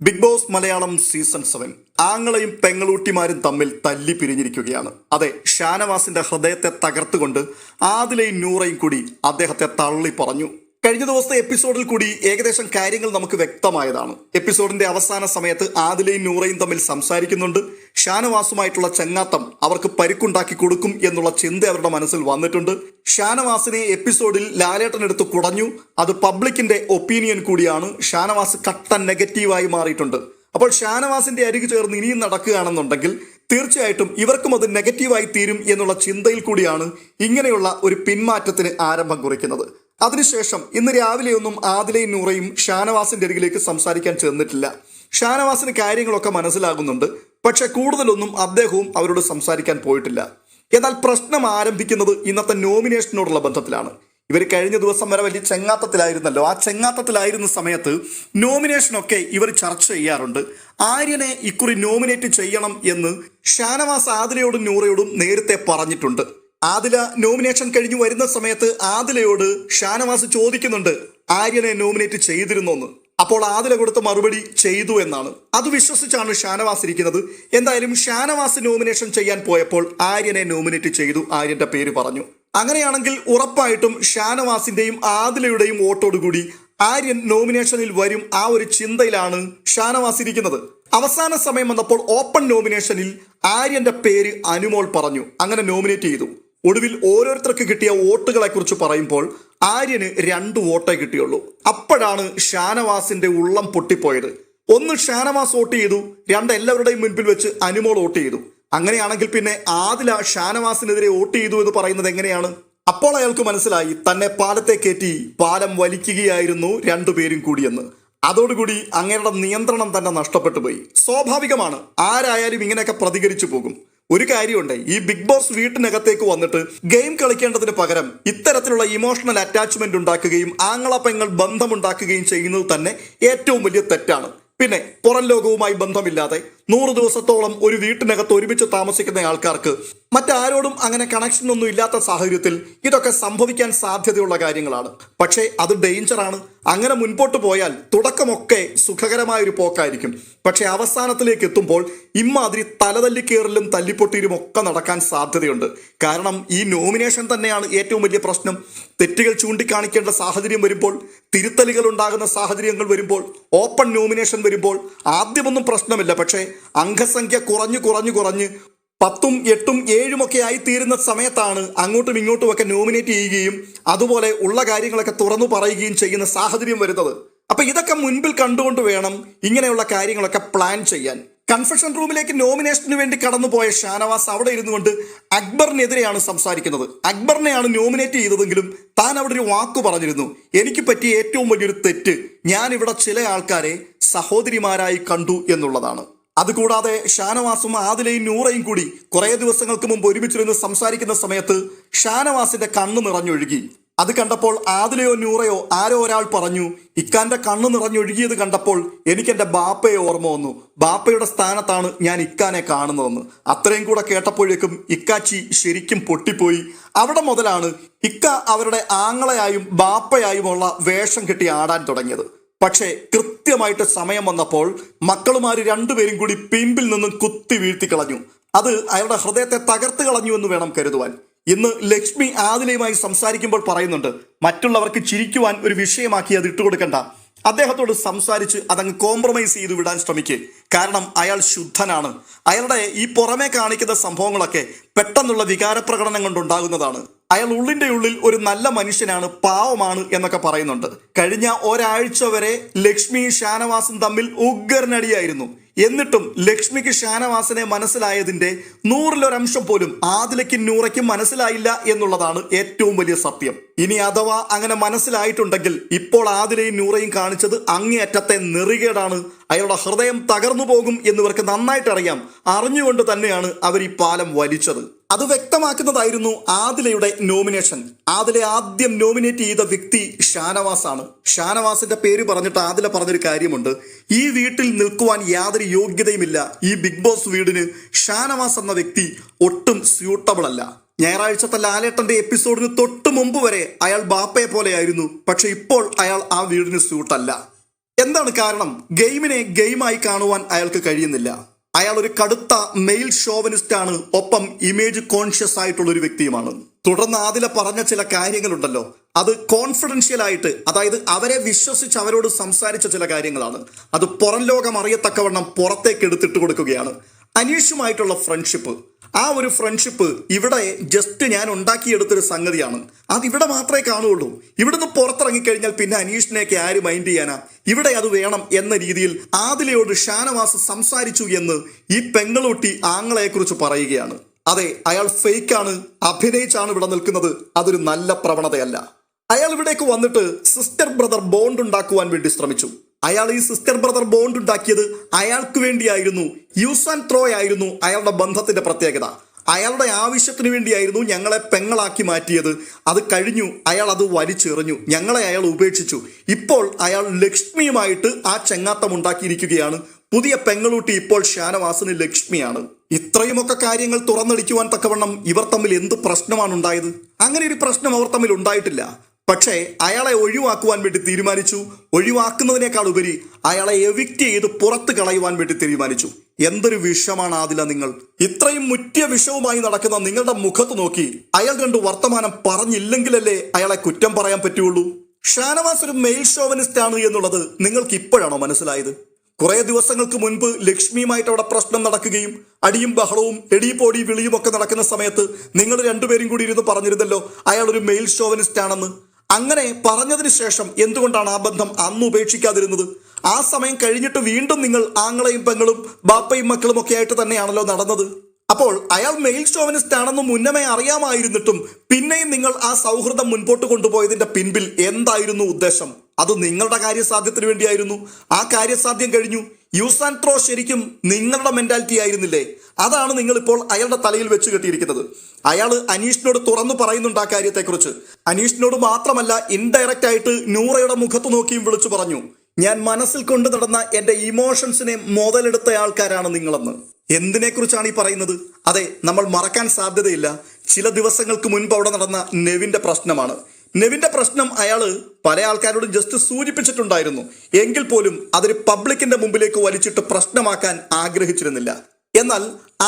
Big boss Malayalam season seven ആങ്ങളെയും പെങ്ങളൂട്ടിമാരും തമ്മിൽ തല്ലി പിരിഞ്ഞിരിക്കുകയാണ് അതെ ഷാനവാസിന്റെ ഹൃദയത്തെ തകർത്തുകൊണ്ട് ആദിലയും നൂറയും കൂടി അദ്ദേഹത്തെ തള്ളി പറഞ്ഞു കഴിഞ്ഞ ദിവസത്തെ എപ്പിസോഡിൽ കൂടി ഏകദേശം കാര്യങ്ങൾ നമുക്ക് വ്യക്തമായതാണ്. എപ്പിസോഡിന്റെ അവസാന സമയത്ത് ആദിലയും നൂറയും തമ്മിൽ സംസാരിക്കുന്നുണ്ട്. ഷാനവാസുമായിട്ടുള്ള ചങ്ങാത്തം അവർക്ക് പരിക്കുണ്ടാക്കി കൊടുക്കും എന്നുള്ള ചിന്ത അവരുടെ മനസ്സിൽ വന്നിട്ടുണ്ട്. ഷാനവാസിനെ എപ്പിസോഡിൽ ലാലേട്ടൻ എടുത്ത് കുടഞ്ഞു. അത് പബ്ലിക്കിന്റെ ഒപ്പീനിയൻ കൂടിയാണ്. ഷാനവാസ് കട്ട നെഗറ്റീവായി മാറിയിട്ടുണ്ട്. അപ്പോൾ ഷാനവാസിന്റെ അരികു ചേർന്ന് ഇനിയും നടക്കുകയാണെന്നുണ്ടെങ്കിൽ തീർച്ചയായിട്ടും ഇവർക്കും അത് നെഗറ്റീവായി തീരും എന്നുള്ള ചിന്തയിൽ കൂടിയാണ് ഇങ്ങനെയുള്ള ഒരു പിന്മാറ്റത്തിന് ആരംഭം കുറിക്കുന്നത്. അതിനുശേഷം ഇന്ന് രാവിലെയൊന്നും ആദിലയും നൂറയും ഷാനവാസിന്റെ അരികിലേക്ക് സംസാരിക്കാൻ ചെന്നിട്ടില്ല. ഷാനവാസിന് കാര്യങ്ങളൊക്കെ മനസ്സിലാകുന്നുണ്ട്. പക്ഷെ കൂടുതലൊന്നും അദ്ദേഹവും അവരോട് സംസാരിക്കാൻ പോയിട്ടില്ല. എന്നാൽ പ്രശ്നം ആരംഭിക്കുന്നത് ഇന്നത്തെ നോമിനേഷനോടുള്ള ബന്ധത്തിലാണ്. ഇവർ കഴിഞ്ഞ ദിവസം വരെ വലിയ ചെങ്ങാത്തത്തിലായിരുന്നല്ലോ. ആ ചെങ്ങാത്തത്തിലായിരുന്ന സമയത്ത് നോമിനേഷനൊക്കെ ഇവർ ചർച്ച ചെയ്യാറുണ്ട്. ആര്യനെ ഇക്കുറി നോമിനേറ്റ് ചെയ്യണം എന്ന് ഷാനവാസ് ആദിലയോടും നൂറയോടും നേരത്തെ പറഞ്ഞിട്ടുണ്ട്. ആദില നോമിനേഷൻ കഴിഞ്ഞു വരുന്ന സമയത്ത് ആദിലയോട് ഷാനവാസ് ചോദിക്കുന്നുണ്ട് ആര്യനെ നോമിനേറ്റ് ചെയ്തിരുന്നോന്ന്. അപ്പോൾ ആദില കൊടുത്ത മറുപടി ചെയ്തു എന്നാണ്. അത് വിശ്വസിച്ചാണ് ഷാനവാസ് ഇരിക്കുന്നത്. എന്തായാലും ഷാനവാസ് നോമിനേഷൻ ചെയ്യാൻ പോയപ്പോൾ ആര്യനെ നോമിനേറ്റ് ചെയ്തു ആര്യന്റെ പേര് പറഞ്ഞു. അങ്ങനെയാണെങ്കിൽ ഉറപ്പായിട്ടും ഷാനവാസിന്റെയും ആദിലയുടെയും വോട്ടോടുകൂടി ആര്യൻ നോമിനേഷനിൽ വരും ആ ഒരു ചിന്തയിലാണ് ഷാനവാസ് ഇരിക്കുന്നത്. അവസാന സമയം വന്നപ്പോൾ ഓപ്പൺ നോമിനേഷനിൽ ആര്യന്റെ പേര് അനുമോൾ പറഞ്ഞു. അങ്ങനെ നോമിനേറ്റ് ചെയ്തു. ഒടുവിൽ ഓരോരുത്തർക്ക് കിട്ടിയ വോട്ടുകളെ കുറിച്ച് പറയുമ്പോൾ ആര്യന് രണ്ട് വോട്ടേ കിട്ടിയുള്ളൂ. അപ്പോഴാണ് ഷാനവാസിന്റെ ഉള്ളം പൊട്ടിപ്പോയത്. ഒന്ന് ഷാനവാസ് വോട്ട് ചെയ്തു രണ്ട് എല്ലാവരുടെയും മുൻപിൽ വെച്ച് അനുമോൾ വോട്ട് ചെയ്തു. അങ്ങനെയാണെങ്കിൽ പിന്നെ ആദില ഷാനവാസിനെതിരെ വോട്ട് ചെയ്തു എന്ന് പറയുന്നത് എങ്ങനെയാണ്? അപ്പോൾ അയാൾക്ക് മനസ്സിലായി തന്നെ പാലത്തെ കയറ്റി പാലം വലിക്കുകയായിരുന്നു രണ്ടുപേരും കൂടിയെന്ന് അതോടുകൂടി അങ്ങയുടെ നിയന്ത്രണം തന്നെ നഷ്ടപ്പെട്ടു പോയി. സ്വാഭാവികമാണ് ആരായാലും ഇങ്ങനെയൊക്കെ പ്രതികരിച്ചു പോകും. ഒരു കാര്യമുണ്ട് ഈ ബിഗ് ബോസ് വീട്ടിനകത്തേക്ക് വന്നിട്ട് ഗെയിം കളിക്കേണ്ടതിന് പകരം ഇത്തരത്തിലുള്ള ഇമോഷണൽ അറ്റാച്ച്മെന്റ് ഉണ്ടാക്കുകയും ആങ്ങളപ്പങ്ങൾ ബന്ധമുണ്ടാക്കുകയും ചെയ്യുന്നത് തന്നെ ഏറ്റവും വലിയ തെറ്റാണ്. പിന്നെ പുറം ലോകവുമായി ബന്ധമില്ലാതെ നൂറ് ദിവസത്തോളം ഒരു വീട്ടിനകത്ത് ഒരുമിച്ച് താമസിക്കുന്ന ആൾക്കാർക്ക് മറ്റാരോടും അങ്ങനെ കണക്ഷൻ ഒന്നും ഇല്ലാത്ത സാഹചര്യത്തിൽ ഇതൊക്കെ സംഭവിക്കാൻ സാധ്യതയുള്ള കാര്യങ്ങളാണ്. പക്ഷേ അത് ഡേഞ്ചറാണ് അങ്ങനെ മുൻപോട്ട് പോയാൽ തുടക്കമൊക്കെ സുഖകരമായ ഒരു പോക്കായിരിക്കും. പക്ഷേ അവസാനത്തിലേക്ക് എത്തുമ്പോൾ ഇമ്മാതിരി തലതല്ലി കയറലും തല്ലിപ്പൊട്ടിയിലും ഒക്കെ നടക്കാൻ സാധ്യതയുണ്ട്. കാരണം ഈ നോമിനേഷൻ തന്നെയാണ് ഏറ്റവും വലിയ പ്രശ്നം. തെറ്റുകൾ ചൂണ്ടിക്കാണിക്കേണ്ട സാഹചര്യം വരുമ്പോൾ തിരുത്തലുകൾ ഉണ്ടാകുന്ന സാഹചര്യങ്ങൾ വരുമ്പോൾ ഓപ്പൺ നോമിനേഷൻ വരുമ്പോൾ ആദ്യമൊന്നും പ്രശ്നമില്ല. പക്ഷേ അംഗസംഖ്യ കുറഞ്ഞു കുറഞ്ഞു കുറഞ്ഞ് പത്തും എട്ടും ഏഴും ഒക്കെ ആയി തീരുന്ന സമയത്താണ് അങ്ങോട്ടും ഇങ്ങോട്ടും ഒക്കെ നോമിനേറ്റ് ചെയ്യുകയും അതുപോലെ ഉള്ള കാര്യങ്ങളൊക്കെ തുറന്നു പറയുകയും ചെയ്യുന്ന സാഹചര്യം വരുന്നത്. അപ്പൊ ഇതൊക്കെ മുൻപിൽ കണ്ടുകൊണ്ട് വേണം ഇങ്ങനെയുള്ള കാര്യങ്ങളൊക്കെ പ്ലാൻ ചെയ്യാൻ. കൺഫെഷൻ റൂമിലേക്ക് നോമിനേഷന് വേണ്ടി കടന്നുപോയ ഷാനവാസ് അവിടെ ഇരുന്നു കൊണ്ട് അക്ബറിനെതിരെയാണ് സംസാരിക്കുന്നത്. അക്ബറിനെയാണ് നോമിനേറ്റ് ചെയ്തതെങ്കിലും താൻ അവിടെ ഒരു വാക്ക് പറഞ്ഞിരുന്നു. എനിക്ക് പറ്റിയ ഏറ്റവും വലിയൊരു തെറ്റ് ഞാൻ ഇവിടെ ചില ആൾക്കാരെ സഹോദരിമാരായി കണ്ടു എന്നുള്ളതാണ്. അതുകൂടാതെ ഷാനവാസും ആദിലയും നൂറയും കൂടി കുറേ ദിവസങ്ങൾക്ക് മുമ്പ് ഒരുമിച്ചിരുന്ന് സംസാരിക്കുന്ന സമയത്ത് ഷാനവാസിന്റെ കണ്ണ് നിറഞ്ഞൊഴുകി. അത് കണ്ടപ്പോൾ ആദിലയോ നൂറയോ ആരോ ഒരാൾ പറഞ്ഞു ഇക്കാന്റെ കണ്ണ് നിറഞ്ഞൊഴുകിയത് കണ്ടപ്പോൾ എനിക്ക് എന്റെ ബാപ്പയെ ഓർമ്മ വന്നു. ബാപ്പയുടെ സ്ഥാനത്താണ് ഞാൻ ഇക്കാനെ കാണുന്നതെന്ന്. അത്രയും കൂടെ കേട്ടപ്പോഴേക്കും ഇക്കാച്ചി ശരിക്കും പൊട്ടിപ്പോയി. അവിടെ മുതലാണ് ഇക്ക അവരുടെ ആങ്ങളയായും ബാപ്പയായുമുള്ള വേഷം കെട്ടി ആടാൻ തുടങ്ങിയത്. പക്ഷേ കൃത്യമായിട്ട് സമയം വന്നപ്പോൾ മക്കളുമാര് രണ്ടുപേരും കൂടി പിമ്പിൽ നിന്നും കുത്തി വീഴ്ത്തി കളഞ്ഞു. അത് അയാളുടെ ഹൃദയത്തെ തകർത്ത് കളഞ്ഞു എന്ന് വേണം കരുതുവാൻ. ഇന്ന് ലക്ഷ്മി ആദിലയുമായി സംസാരിക്കുമ്പോൾ പറയുന്നുണ്ട് മറ്റുള്ളവർക്ക് ചിരിക്കുവാൻ ഒരു വിഷയമാക്കി അത് ഇട്ടുകൊടുക്കണ്ട അദ്ദേഹത്തോട് സംസാരിച്ച് അതങ്ങ് കോംപ്രമൈസ് ചെയ്തു വിടാൻ ശ്രമിക്കുക കാരണം അയാൾ ശുദ്ധനാണ്. അയാളുടെ ഈ പുറമെ കാണിക്കുന്ന സംഭവങ്ങളൊക്കെ പെട്ടെന്നുള്ള വികാരപ്രകടനം കൊണ്ടുണ്ടാകുന്നതാണ്. അയാൾ ഉള്ളിന്റെ ഉള്ളിൽ ഒരു നല്ല മനുഷ്യനാണ് പാവമാണ് എന്നൊക്കെ പറയുന്നുണ്ട്. കഴിഞ്ഞ ഒരാഴ്ച വരെ ലക്ഷ്മി ഷാനവാസും തമ്മിൽ ഉഗ്രനടിയായിരുന്നു. എന്നിട്ടും ലക്ഷ്മിക്ക് ഷാനവാസിനെ മനസ്സിലായതിന്റെ നൂറിലൊരംശം പോലും ആദിലയ്ക്കും നൂറയ്ക്കും മനസ്സിലായില്ല എന്നുള്ളതാണ് ഏറ്റവും വലിയ സത്യം. ഇനി അഥവാ അങ്ങനെ മനസ്സിലായിട്ടുണ്ടെങ്കിൽ ഇപ്പോൾ ആദിലയും നൂറയും കാണിച്ചത് അങ്ങേയറ്റത്തെ നെറികേടാണ്. അയാളുടെ ഹൃദയം തകർന്നു പോകും എന്നിവർക്ക് നന്നായിട്ടറിയാം. അറിഞ്ഞുകൊണ്ട് തന്നെയാണ് അവർ ഈ പാലം വലിച്ചത്. അത് വ്യക്തമാക്കുന്നതായിരുന്നു ആദിലയുടെ നോമിനേഷൻ ആദിലെ ആദ്യം നോമിനേറ്റ് ചെയ്ത വ്യക്തി ഷാനവാസ് ആണ് ഷാനവാസിന്റെ പേര് പറഞ്ഞിട്ട് ആദില പറഞ്ഞൊരു കാര്യമുണ്ട്. ഈ വീട്ടിൽ നിൽക്കുവാൻ യാതൊരു യോഗ്യതയുമില്ല. ഈ ബിഗ് ബോസ് വീടിന് ഷാനവാസ് എന്ന വ്യക്തി ഒട്ടും സ്യൂട്ടബിൾ അല്ല. ഞായറാഴ്ചത്തെ ലാലേട്ടന്റെ എപ്പിസോഡിന് തൊട്ട് മുമ്പ് വരെ അയാൾ ബാപ്പയെ പോലെയായിരുന്നു. പക്ഷെ ഇപ്പോൾ അയാൾ ആ വീടിന് സ്യൂട്ടല്ല എന്താണ് കാരണം? ഗെയിമിനെ ഗെയിമായി കാണുവാൻ അയാൾക്ക് കഴിയുന്നില്ല. അയാൾ ഒരു കടുത്ത മെയിൽ ഷോവനിസ്റ്റ് ആണ്. ഒപ്പം ഇമേജ് കോൺഷ്യസ് ആയിട്ടുള്ള ഒരു വ്യക്തിയുമാണ്. തുടർന്ന് ആദില പറഞ്ഞ ചില കാര്യങ്ങളുണ്ടല്ലോ. അത് കോൺഫിഡൻഷ്യൽ ആയിട്ട് അതായത് അവരെ വിശ്വസിച്ച് അവരോട് സംസാരിച്ച ചില കാര്യങ്ങളാണ്. അത് പുറം ലോകം അറിയത്തക്കവണ്ണം പുറത്തേക്ക് എടുത്തിട്ട് കൊടുക്കുകയാണ്. അനീഷുമായിട്ടുള്ള ഫ്രണ്ട്ഷിപ്പ് ആ ഒരു ഫ്രണ്ട്ഷിപ്പ് ഇവിടെ ജസ്റ്റ് ഞാൻ ഉണ്ടാക്കിയെടുത്തൊരു സംഗതിയാണ്. അത് ഇവിടെ മാത്രമേ കാണുകയുള്ളൂ. ഇവിടുന്ന് പുറത്തിറങ്ങിക്കഴിഞ്ഞാൽ പിന്നെ അനീഷിനെയൊക്കെ ആര് മൈൻഡ് ചെയ്യാനാ? ഇവിടെ അത് വേണം എന്ന രീതിയിൽ ആദിലയോട് ഷാനവാസ് സംസാരിച്ചു എന്ന് ഈ പെങ്ങളൂട്ടി ആങ്ങളെക്കുറിച്ച് പറയുകയാണ്. അതെ അയാൾ ഫേക്കാണ് അഭിനയിച്ചാണ് ഇവിടെ നിൽക്കുന്നത്. അതൊരു നല്ല പ്രവണതയല്ല. അയാൾ ഇവിടേക്ക് വന്നിട്ട് സിസ്റ്റർ ബ്രദർ ബോണ്ട് ഉണ്ടാക്കുവാൻ വേണ്ടി ശ്രമിച്ചു. അയാൾ ഈ സിസ്റ്റർ ബ്രദർ ബോണ്ട് ഉണ്ടാക്കിയത് അയാൾക്ക് വേണ്ടിയായിരുന്നു. യൂസ് ആൻഡ് ത്രോ ആയിരുന്നു അയാളുടെ ബന്ധത്തിന്റെ പ്രത്യേകത. അയാളുടെ ആവശ്യത്തിന് വേണ്ടിയായിരുന്നു ഞങ്ങളെ പെങ്ങളാക്കി മാറ്റിയത്. അത് കഴിഞ്ഞു അയാൾ അത് വലിച്ചെറിഞ്ഞു. ഞങ്ങളെ അയാൾ ഉപേക്ഷിച്ചു. ഇപ്പോൾ അയാൾ ലക്ഷ്മിയുമായിട്ട് ആ ചെങ്ങാത്തം ഉണ്ടാക്കിയിരിക്കുകയാണ്. പുതിയ പെങ്ങളൂട്ടി ഇപ്പോൾ ഷാനവാസിന് ലക്ഷ്മിയാണ്. ഇത്രയുമൊക്കെ കാര്യങ്ങൾ തുറന്നടിക്കുവാൻ തക്കവണ്ണം ഇവർ തമ്മിൽ എന്ത് പ്രശ്നമാണ് ഉണ്ടായത് അങ്ങനെ ഒരു പ്രശ്നം അവർ തമ്മിൽ ഉണ്ടായിട്ടില്ല. പക്ഷേ അയാളെ ഒഴിവാക്കുവാൻ വേണ്ടി തീരുമാനിച്ചു. ഒഴിവാക്കുന്നതിനേക്കാൾ ഉപരി അയാളെ എവിക്റ്റ് ചെയ്ത് പുറത്ത് കളയുവാൻ വേണ്ടി തീരുമാനിച്ചു. എന്തൊരു വിഷമാണ് ആദില നിങ്ങൾ. ഇത്രയും മുറ്റിയ വിഷവുമായി നടക്കുന്ന നിങ്ങളുടെ മുഖത്ത് നോക്കി അയാൾ രണ്ട് വർത്തമാനം പറഞ്ഞില്ലെങ്കിലല്ലേ അയാളെ കുറ്റം പറയാൻ പറ്റുള്ളൂ? ഷാനവാസ് ഒരു മെയിൽ ഷോവനിസ്റ്റ് ആണ് എന്നുള്ളത് നിങ്ങൾക്ക് ഇപ്പോഴാണോ മനസ്സിലായത്? കുറേ ദിവസങ്ങൾക്ക് മുൻപ് ലക്ഷ്മിയുമായിട്ട് അവിടെ പ്രശ്നം നടക്കുകയും അടിയും ബഹളവും എടിപോടി വിളിയും ഒക്കെ നടക്കുന്ന സമയത്ത് നിങ്ങൾ രണ്ടുപേരും കൂടി ഇരുന്ന് പറഞ്ഞിരുന്നല്ലോ അയാൾ ഒരു മെയിൽ ഷോവനിസ്റ്റ് ആണെന്ന് അങ്ങനെ പറഞ്ഞതിന് ശേഷം എന്തുകൊണ്ടാണ് ആ ബന്ധം അന്ന് ഉപേക്ഷിക്കാതിരുന്നത്? ആ സമയം കഴിഞ്ഞിട്ട് വീണ്ടും നിങ്ങൾ ആങ്ങളെയും പെങ്ങളും ബാപ്പയും മക്കളും ഒക്കെ ആയിട്ട് തന്നെയാണല്ലോ നടന്നത്. അപ്പോൾ അയാൾ മെയിൽ ഷോവനിസ്റ്റ് ആണെന്ന് മുന്നമേ അറിയാമായിരുന്നിട്ടും പിന്നെയും നിങ്ങൾ ആ സൗഹൃദം മുൻപോട്ട് കൊണ്ടുപോയതിന്റെ പിൻപിൽ എന്തായിരുന്നു ഉദ്ദേശം? അത് നിങ്ങളുടെ കാര്യസാധ്യത്തിന് വേണ്ടിയായിരുന്നു. ആ കാര്യസാധ്യം കഴിഞ്ഞു. യൂസ് ആൻഡ് ത്രോ ശരിക്കും നിങ്ങളുടെ മെന്റാലിറ്റി ആയിരുന്നില്ലേ? അതാണ് നിങ്ങളിപ്പോൾ അയാളുടെ തലയിൽ വെച്ച് കെട്ടിയിരിക്കുന്നത്. അയാൾ അനീഷിനോട് തുറന്നു പറയുന്നുണ്ട് ആ കാര്യത്തെക്കുറിച്ച്. അനീഷിനോട് മാത്രമല്ല ഇൻഡയറക്റ്റ് ആയിട്ട് നൂറയുടെ മുഖത്ത് നോക്കിയും വിളിച്ചു പറഞ്ഞു. ഞാൻ മനസ്സിൽ കൊണ്ട് നടന്ന എന്റെ ഇമോഷൻസിനെ മുതലെടുത്ത ആൾക്കാരാണ് നിങ്ങളെന്ന്. എന്തിനെക്കുറിച്ചാണ് ഈ പറയുന്നത്? അതെ നമ്മൾ മറക്കാൻ സാധ്യതയില്ല. ചില ദിവസങ്ങൾക്ക് മുൻപ് അവിടെ നടന്ന നെവിന്റെ പ്രശ്നമാണ്. നെവിന്റെ പ്രശ്നം അയാൾ പല ആൾക്കാരോടും ജസ്റ്റ് സൂചിപ്പിച്ചിട്ടുണ്ടായിരുന്നു. എങ്കിൽ പോലും അതൊരു പബ്ലിക്കിന്റെ മുമ്പിലേക്ക് വലിച്ചിട്ട് പ്രശ്നമാക്കാൻ ആഗ്രഹിച്ചിരുന്നില്ല. എന്നാൽ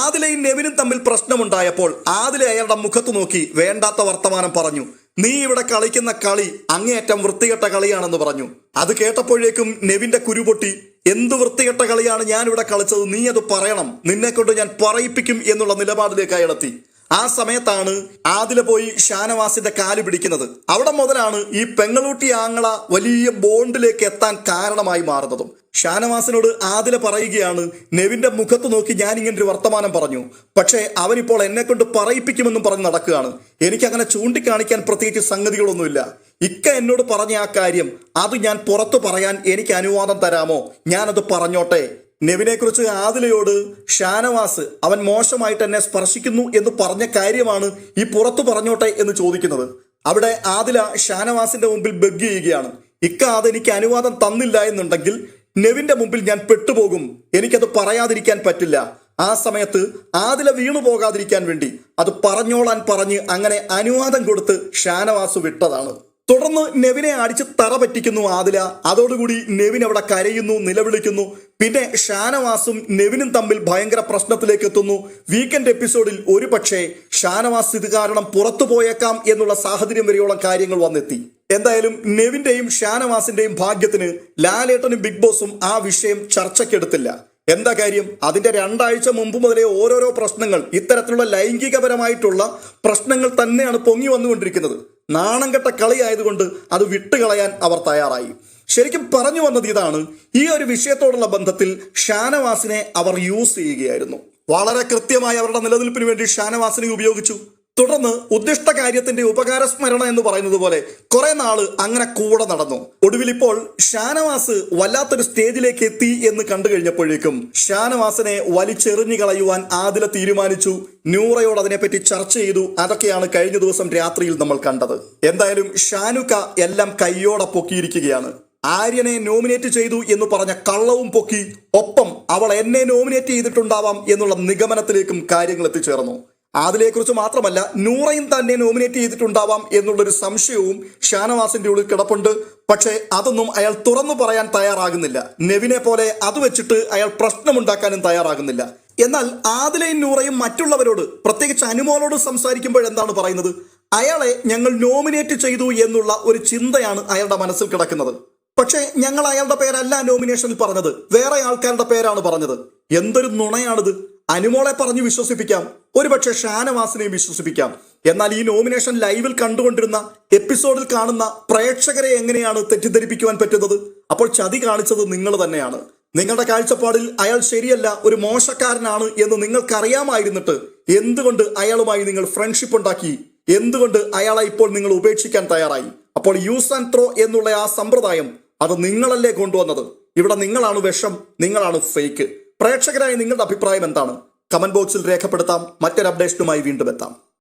ആദിലയും നെവിനും തമ്മിൽ പ്രശ്നമുണ്ടായപ്പോൾ ആദില അയാളുടെ മുഖത്ത് നോക്കി വേണ്ടാത്ത വർത്തമാനം പറഞ്ഞു നീ ഇവിടെ കളിക്കുന്ന കളി അങ്ങേയറ്റം വൃത്തികെട്ട കളിയാണെന്ന് പറഞ്ഞു. അത് കേട്ടപ്പോഴേക്കും നെവിന്റെ കുരുപൊട്ടി എന്ത് വൃത്തികെട്ട കളിയാണ് ഞാൻ ഇവിടെ കളിച്ചത്? നീ അത് പറയണം. നിന്നെ കൊണ്ട് ഞാൻ പറയിപ്പിക്കും എന്നുള്ള നിലപാടിലേക്ക് അയാളെത്തി ആ സമയത്താണ് ആദില പോയി ഷാനവാസിന്റെ കാൽ പിടിക്കുന്നത്. അവിടെ മുതലാണ് ഈ പെങ്ങളൂട്ടി ആങ്ങള വലിയ ബോണ്ടിലേക്ക് എത്താൻ കാരണമായി മാറുന്നതും. ഷാനവാസിനോട് ആദില പറയുകയാണ് നെവിന്റെ മുഖത്ത് നോക്കി ഞാൻ ഇങ്ങനെ ഒരു വർത്തമാനം പറഞ്ഞു. പക്ഷേ അവനിപ്പോൾ എന്നെ കൊണ്ട് പറയിപ്പിക്കുമെന്നും പറഞ്ഞ് നടക്കുകയാണ്. എനിക്ക് എനിക്കങ്ങനെ ചൂണ്ടിക്കാണിക്കാൻ പ്രത്യേകിച്ച് സംഗതികളൊന്നുമില്ല. ഇക്ക എന്നോട് പറഞ്ഞ ആ കാര്യം അത് ഞാൻ പുറത്തു പറയാൻ എനിക്ക് അനുവാദം തരാമോ? ഞാനത് പറഞ്ഞോട്ടെ. നെവിനെ കുറിച്ച് ആദിലയോട് ഷാനവാസ് അവൻ മോശമായിട്ട് എന്നെ സ്പർശിക്കുന്നു എന്ന് പറഞ്ഞ കാര്യമാണ് ഈ പുറത്തു പറഞ്ഞോട്ടെ എന്ന് ചോദിക്കുന്നത്. അവിടെ ആദില ഷാനവാസിന്റെ മുമ്പിൽ ബഗ് ചെയ്യുകയാണ്. ഇക്ക എനിക്ക് അനുവാദം തന്നില്ല എന്നുണ്ടെങ്കിൽ നെവിന്റെ മുമ്പിൽ ഞാൻ പെട്ടുപോകും. എനിക്കത് പറയാതിരിക്കാൻ പറ്റില്ല. ആ സമയത്ത് ആദില വീണു പോകാതിരിക്കാൻ വേണ്ടി അത് പറഞ്ഞോളാൻ പറഞ്ഞ് അങ്ങനെ അനുവാദം കൊടുത്ത് ഷാനവാസ് വിട്ടതാണ്. തുടർന്ന് നെവിനെ അടിച്ച് തറ പറ്റിക്കുന്നു ആദില. അതോടുകൂടി നെവിൻ അവിടെ കരയുന്നു നിലവിളിക്കുന്നു. പിന്നെ ഷാനവാസും നെവിനും തമ്മിൽ ഭയങ്കര പ്രശ്നത്തിലേക്ക് എത്തുന്നു. വീക്കെൻഡ് എപ്പിസോഡിൽ ഒരു പക്ഷേ ഷാനവാസ് ഇത് കാരണം പുറത്തു പോയേക്കാം എന്നുള്ള സാഹചര്യം വരെയോളം കാര്യങ്ങൾ വന്നെത്തി. എന്തായാലും നെവിന്റെയും ഷാനവാസിന്റെയും ഭാഗ്യത്തിന് ലാലേട്ടനും ബിഗ് ബോസും ആ വിഷയം ചർച്ചയ്ക്കെടുത്തില്ല. എന്താ കാര്യം? അതിന്റെ രണ്ടാഴ്ച മുമ്പ് മുതലേ ഓരോരോ പ്രശ്നങ്ങൾ ഇത്തരത്തിലുള്ള ലൈംഗികപരമായിട്ടുള്ള പ്രശ്നങ്ങൾ തന്നെയാണ് പൊങ്ങി വന്നുകൊണ്ടിരിക്കുന്നത്. നാണം കെട്ട കളിയായതുകൊണ്ട് അത് വിട്ടുകളയാൻ അവർ തയ്യാറായി. ശരിക്കും പറഞ്ഞു വന്നത് ഇതാണ്. ഈ ഒരു വിഷയത്തോടുള്ള ബന്ധത്തിൽ ഷാനവാസിനെ അവർ യൂസ് ചെയ്യുകയായിരുന്നു. വളരെ കൃത്യമായി അവരുടെ നിലനിൽപ്പിന് വേണ്ടി ഷാനവാസിനെ ഉപയോഗിച്ചു. തുടർന്ന് ഉദ്ദിഷ്ട കാര്യത്തിന്റെ ഉപകാരസ്മരണ എന്ന് പറയുന്നത് പോലെ കുറെ നാൾ അങ്ങനെ കൂടെ നടന്നു. ഒടുവിൽ ഇപ്പോൾ ഷാനവാസ് വല്ലാത്തൊരു സ്റ്റേജിലേക്ക് എത്തി എന്ന് കണ്ടു കഴിഞ്ഞപ്പോഴേക്കും ഷാനവാസിനെ വലിച്ചെറിഞ്ഞു കളയുവാൻ ആദില തീരുമാനിച്ചു. ന്യൂറയോട് അതിനെപ്പറ്റി ചർച്ച ചെയ്തു. അതൊക്കെയാണ് കഴിഞ്ഞ ദിവസം രാത്രിയിൽ നമ്മൾ കണ്ടത്. എന്തായാലും ഷാനുക്ക എല്ലാം കയ്യോടെ പൊക്കിയിരിക്കുകയാണ്. ആര്യനെ നോമിനേറ്റ് ചെയ്തു എന്ന് പറഞ്ഞ കള്ളവും പൊക്കി ഒപ്പം അവൾ എന്നെ നോമിനേറ്റ് ചെയ്തിട്ടുണ്ടാവാം എന്നുള്ള നിഗമനത്തിലേക്കും കാര്യങ്ങൾ എത്തിച്ചേർന്നു. ആദിലെക്കുറിച്ച് മാത്രമല്ല നൂറയും തന്നെ നോമിനേറ്റ് ചെയ്തിട്ടുണ്ടാവാം എന്നുള്ളൊരു സംശയവും ഷാനവാസിന്റെ ഉള്ളിൽ കിടപ്പുണ്ട്. പക്ഷേ അതൊന്നും അയാൾ തുറന്നു പറയാൻ തയ്യാറാകുന്നില്ല. നെവിനെ പോലെ അത് വെച്ചിട്ട് അയാൾ പ്രശ്നമുണ്ടാക്കാനും തയ്യാറാകുന്നില്ല. എന്നാൽ ആദിലയും നൂറയും മറ്റുള്ളവരോട് പ്രത്യേകിച്ച് അനുമോളോട് സംസാരിക്കുമ്പോൾ എന്താണ് പറയുന്നത്? അയാളെ ഞങ്ങൾ നോമിനേറ്റ് ചെയ്തു എന്നുള്ള ഒരു ചിന്തയാണ് അയാളുടെ മനസ്സിൽ കിടക്കുന്നത്. പക്ഷേ ഞങ്ങൾ അയാളുടെ പേരല്ല നോമിനേഷനിൽ പറഞ്ഞത്. വേറെ ആൾക്കാരുടെ പേരാണ് പറഞ്ഞത്. എന്തൊരു നുണയാണിത്. അനുമോളെ പറഞ്ഞു വിശ്വസിപ്പിക്കാം. ഒരുപക്ഷെ ഷാനവാസിനെയും വിശ്വസിപ്പിക്കാം. എന്നാൽ ഈ നോമിനേഷൻ ലൈവിൽ കണ്ടുകൊണ്ടിരുന്ന എപ്പിസോഡിൽ കാണുന്ന പ്രേക്ഷകരെ എങ്ങനെയാണ് തെറ്റിദ്ധരിപ്പിക്കുവാൻ പറ്റുന്നത്? അപ്പോൾ ചതി കാണിച്ചത് നിങ്ങൾ തന്നെയാണ്. നിങ്ങളുടെ കാഴ്ചപ്പാടിൽ അയാൾ ശരിയല്ല ഒരു മോശക്കാരനാണ് എന്ന് നിങ്ങൾക്കറിയാമായിരുന്നിട്ട് എന്തുകൊണ്ട് അയാളുമായി നിങ്ങൾ ഫ്രണ്ട്ഷിപ്പ് ഉണ്ടാക്കി? എന്തുകൊണ്ട് അയാളെ ഇപ്പോൾ നിങ്ങൾ ഉപേക്ഷിക്കാൻ തയ്യാറായി? അപ്പോൾ യൂസ് ആൻഡ് ത്രോ എന്നുള്ള ആ സമ്പ്രദായം അത് നിങ്ങളല്ലേ കൊണ്ടുവന്നത്? ഇവിടെ നിങ്ങളാണ് വിഷം നിങ്ങളാണ് ഫേക്ക് പ്രേക്ഷകരായ നിങ്ങളുടെ അഭിപ്രായം എന്താണ്? കമന്റ് ബോക്സിൽ രേഖപ്പെടുത്താം. മറ്റൊരു അപ്ഡേഷനുമായി വീണ്ടും എത്താം.